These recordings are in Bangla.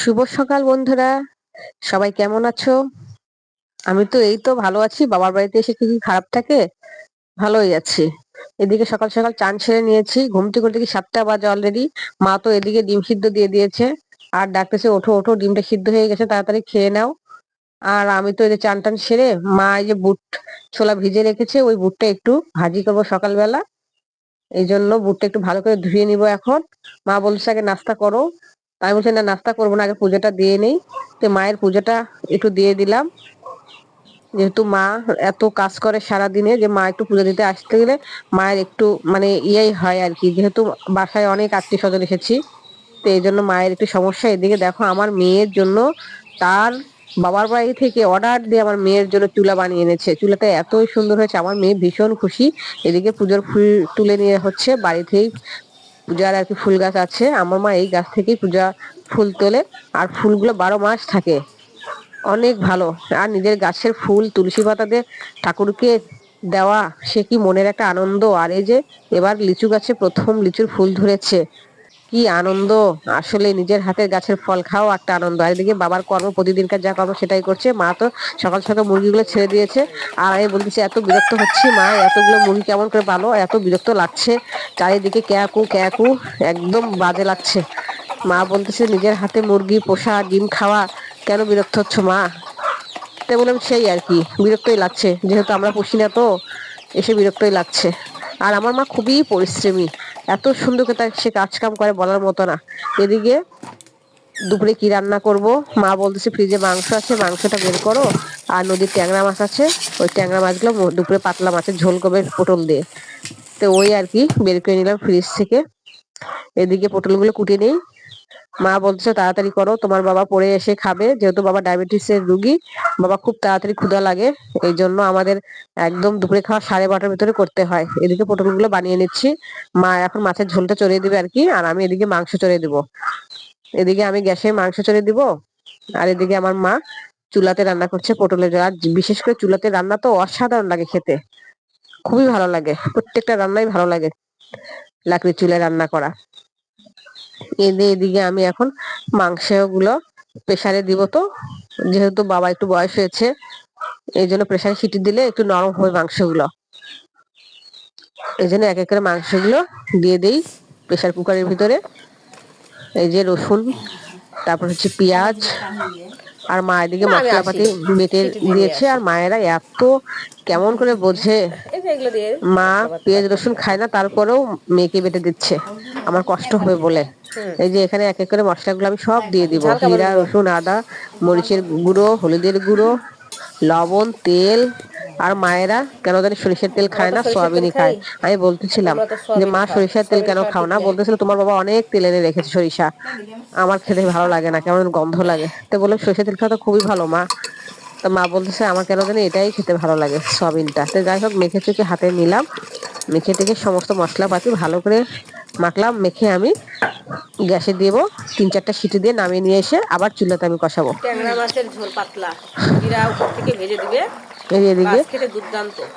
শুভ সকাল বন্ধুরা। সবাই কেমন আছো? আমি তো এই তো ভালো আছি। বাবার বাড়িতে এসে কি কি খারাপ থাকে? ভালোই আছি। এদিকে সকাল সকাল চান ছেড়ে নিয়েছি। ঘুম থেকে উঠে সাতটা বাজে অলরেডি মা তো এদিকে ডিম সিদ্ধ দিয়ে দিয়েছে। আর ডাকতেছে, ওঠো ওঠো, ডিমটা সিদ্ধ হয়ে গেছে, তাড়াতাড়ি খেয়ে নাও। আর আমি তো এই যে চান টান সেরে মা এই যে বুট ছোলা ভিজে রেখেছে, ওই বুটটা একটু ভাজি করব সকালবেলা। এই জন্য বুটটা একটু ভালো করে ধুয়ে নিব এখন। মা বলছে, আগে নাস্তা করো। আমি বলছি, না, নাস্তা করব না, আগে পুজোটা দিয়ে নেই। তো মায়ের পুজোটা একটু দিয়ে দিলাম। যেহেতু মা এত কাজ করে সারা দিনে যে মা একটু পুজো দিতে আসতে গেলে মায়ের একটু মানে ইয়েই হয় আর কি। যেহেতু বাসায় অনেক আত্মীয় স্বজন এসেছি, তো এই জন্য মায়ের একটু সমস্যা। এদিকে দেখো, আমার মেয়ের জন্য তার বাবার বাড়ি থেকে অর্ডার দিয়ে আমার মেয়ের জন্য চুলা বানিয়ে এনেছে। চুলাটা এতই সুন্দর হয়েছে, আমার মেয়ে ভীষণ খুশি। এদিকে পুজোর ফুল তুলে নিয়ে হচ্ছে বাড়িতেই পূজার আর কি ফুল গাছ আছে। আমার মা এই গাছ থেকেই পূজা ফুল তোলে। আর ফুলগুলো বারো মাস থাকে। অনেক ভালো। আর নিজের গাছের ফুল, তুলসী পাতা দিয়ে ঠাকুরকে দেওয়া, সে কি মনের একটা আনন্দ। আর এই যে এবার লিচু গাছে প্রথম লিচুর ফুল ধরেছে। কি আনন্দ। আসলে নিজের হাতের গাছের ফল খাওয়া একটা আনন্দ। আর এদিকে বাবার কর্ম প্রতিদিনকার যা কর্ম সেটাই করছে। মা তো সকাল সকাল মুরগিগুলো ছেড়ে দিয়েছে। আর আমি বলতেছি এত বিরক্ত হচ্ছি মা। এতগুলো মুরগি কেমন করে পালো? এত বিরক্ত লাগছে। চারিদিকে ক্যাকু ক্যাকু, একদম বাজে লাগছে। মা বলতেছে, নিজের হাতে মুরগি, পোষা, ডিম খাওয়া কেন বিরক্ত হচ্ছ মা? তাই বললাম, সেই আর কি, বিরক্তই লাগছে। যেহেতু আমরা পুষি না তো, এসে বিরক্তই লাগছে। আর আমার মা খুবই পরিশ্রমী। এত সুন্দর করে সে কাজ কাম করে বলার মতো না। এদিকে দুপুরে কি রান্না করব? মা বলতেছে, ফ্রিজে মাংস আছে, মাংসটা বের করো। আর নদীর ট্যাংরা মাছ আছে, ওই ট্যাংরা মাছগুলো দুপুরে পাতলা মাছের ঝোল করবে পটল দিয়ে। তো ওই আর কি বের করে নিলাম ফ্রিজ থেকে। এদিকে পটলগুলো কুটে নেই। মা বলছে তাড়াতাড়ি করো, তোমার বাবা পড়ে এসে খাবে, যেহেতু বাবা ডায়াবেটিসের রুগী, বাবা খুব তাড়াতাড়ি ক্ষুধা লাগে, এই জন্য আমাদের একদম দুপুরে খাওয়া সাড়ে বারোটার ভিতরে করতে হয়। এদিকে পটলগুলো বানিয়ে নিচ্ছি। মা এখন মাছের ঝোলটা চড়িয়ে দিবে আর কি আর আমি এদিকে মাংস চড়িয়ে দিব। এদিকে আমি গ্যাসে মাংস চড়িয়ে দিব, আর এদিকে আমার মা চুলাতে রান্না করছে পটলের আর বিশেষ করে চুলাতে রান্না তো অসাধারণ লাগে খেতে, খুবই ভালো লাগে, প্রত্যেকটা রান্নাই ভালো লাগে, লাকড়ির চুলায় রান্না করা। এদিকে আমি এখন মাংসগুলো প্রেসারে দিব তো। যেহেতু বাবা একটু বয়স হয়েছে এই জন্য প্রেসারে সিটি দিলে একটু নরম হবে মাংসগুলো। এই জন্য এক এক করে মাংসগুলো দিয়ে দেই প্রেসার কুকারের ভিতরে। এই যে রসুন তারপর হচ্ছে পেঁয়াজ আর মা এদিকে মশলাপাতি বেটে দিয়েছে আর মায়েরা এত কেমন করে বোঝে। মা পেঁয়াজ রসুন খায় না তারপরেও মেয়েকে বেটে দিচ্ছে। আমার কষ্ট হবে বলে। এই যে এখানে এক এক করে মশলাগুলো আমি সব দিয়ে দিব। জিরা রসুন আদা মরিচের গুঁড়ো হলুদের গুঁড়ো লবণ তেল। আর মায়েরা কেন জানি সরিষার তেল খায় না? সয়াবিনই খায়। আমি বলতেছিলাম যে মা সরিষার তেল কেন খাও না? বলতেছিল তোমার বাবা অনেক তেল এনে রেখেছে সরিষা। আমার খেতে ভালো লাগে না কেমন গন্ধ লাগে। তো বললাম সরিষার তেল খাওয়া তো খুবই ভালো মা। তো মা বলতেছে আমার কেন জানি এটাই খেতে ভালো লাগে সয়াবিনটা। তো যাই হোক মেখে চুকে হাতে নিলাম। মেখে টেখে সমস্ত মশলাপাতি ভালো করে মাখলাম মেখে আমি গ্যাসে দিব। তিন চারটা সিটি দিয়ে নামিয়ে নিয়ে এসে আবার চুলাতে আমি কষাবো। ট্যাংরা মাছের ঝোল পাতলা। জিরা উপর থেকে ভেজে দিবে। এদিকে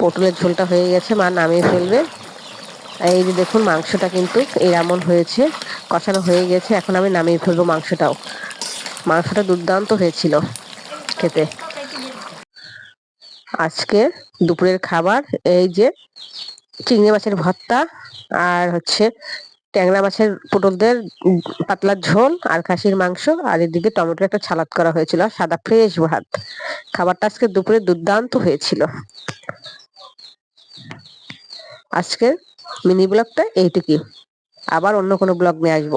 পটলের ঝোলটা হয়ে গেছে মা নামিয়ে ফেলবে। এই যে দেখুন মাংসটা কিন্তু এমন হয়েছে কষানো হয়ে গেছে। এখন আমি নামিয়ে ফেলব মাংসটাও। মাংসটা দুর্দান্ত হয়েছিল খেতে। আজকে দুপুরের খাবার এই যে চিংড়ি মাছের ভর্তা আর হচ্ছে ট্যাংরা মাছের পটলদের পাতলা ঝোল আর খাসির মাংস আর এদিকে টমেটোর একটা ছালাদ করা হয়েছিল সাদা ফ্রেশ ভাত। খাবারটা আজকে দুপুরে দুর্দান্ত হয়েছিল। আজকের মিনি ব্লগটা এইটুকুই। আবার অন্য কোনো ব্লগ নিয়ে আসব।